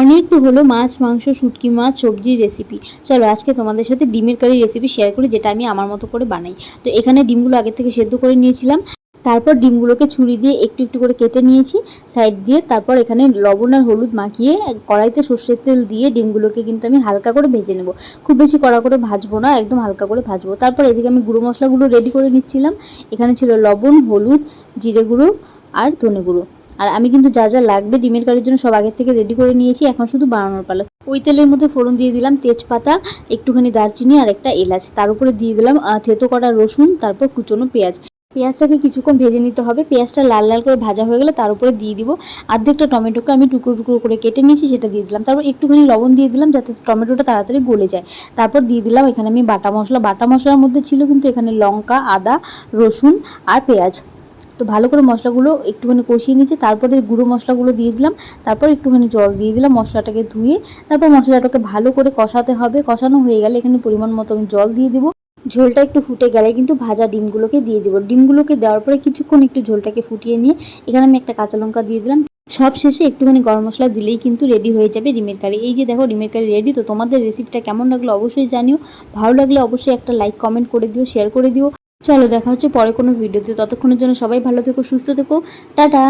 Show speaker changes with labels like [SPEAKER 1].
[SPEAKER 1] অনেক তো হলো মাছ, মাংস, শুটকি মাছ সবজির রেসিপি চলো আজকে তোমাদের সাথে ডিমের কারি রেসিপি শেয়ার করি, যেটা আমি আমার মতো করে বানাই। তো এখানে ডিমগুলো আগে থেকে সেদ্ধ করে নিয়েছিলাম। তারপর ডিমগুলোকে ছুরি দিয়ে একটু একটু করে কেটে নিয়েছি সাইড দিয়ে। তারপর এখানে লবণ আর হলুদ মাখিয়ে কড়াইতে সর্ষের তেল দিয়ে ডিমগুলোকে কিন্তু আমি হালকা করে ভেজে নেব। খুব বেশি কড়া করে ভাজবো না, একদম হালকা করে ভাজবো। তারপর এদিকে আমি গুঁড়ো মশলাগুলো রেডি করে নিচ্ছিলাম। এখানে ছিল লবণ, হলুদ, জিরে গুঁড়ো আর ধনে গুঁড়ো। আর আমি কিন্তু যা যা লাগবে ডিমের কারির জন্য সব আগের থেকে রেডি করে নিয়েছি, এখন শুধু বানানোর পালা। ওই তেলের মধ্যে ফোড়ন দিয়ে দিলাম তেজপাতা, একটুখানি দারচিনি আর একটা এলাচ। তার উপরে দিয়ে দিলাম থেতো করা রসুন, তারপর কুচনো পেঁয়াজ। পেঁয়াজটাকে কিছুক্ষণ ভেজে নিতে হবে। পেঁয়াজটা লাল লাল করে ভাজা হয়ে গেলে তার উপরে দিয়ে দিব অর্ধেকটা টমেটোকে আমি টুকরো টুকরো করে কেটে নিয়েছি, সেটা দিয়ে দিলাম। তারপর একটুখানি লবণ দিয়ে দিলাম যাতে টমেটোটা তাড়াতাড়ি গলে যায়। তারপর দিয়ে দিলাম এখানে আমি বাটা মশলা। বাটা মশলার মধ্যে ছিল কিন্তু এখানে লঙ্কা, আদা, রসুন আর পেঁয়াজ। তো ভালো করে মশলাগুলো একটুখানি কষিয়ে নিয়েছি, তারপরে গুঁড়ো মশলাগুলো দিয়ে দিলাম, তারপর একটুখানি জল দিয়ে দিলাম মশলাটাকে ধুয়ে, তারপর মশলাটাকে ভালো করে কষাতে হবে, কষানো হয়ে গেলে এখানে পরিমাণ মতো আমি জল দিয়ে দেবো। ঝোলটা একটু ফুটে গেলে কিন্তু ভাজা ডিমগুলোকে দিয়ে দিব। ডিমগুলোকে দেওয়ার পরে কিছুক্ষণ একটু ঝোলটাকে ফুটিয়ে নিয়ে এখানে আমি একটা কাঁচা লঙ্কা দিয়ে দিলাম। সব শেষে একটুখানি গরম মশলা দিলেই কিন্তু রেডি হয়ে যাবে ডিমের কারি। এই যে দেখো ডিমের কারি রেডি, তো তোমাদের রেসিপিটা কেমন লাগল অবশ্যই জানিও। ভালো লাগলে অবশ্যই একটা লাইক কমেন্ট করে দিও শেয়ার করে দিও। চলো দেখা হচ্ছে পরে কোনো ভিডিওতে। ততক্ষণের জন্য সবাই ভালো থেকো সুস্থ থেকো। টাটা!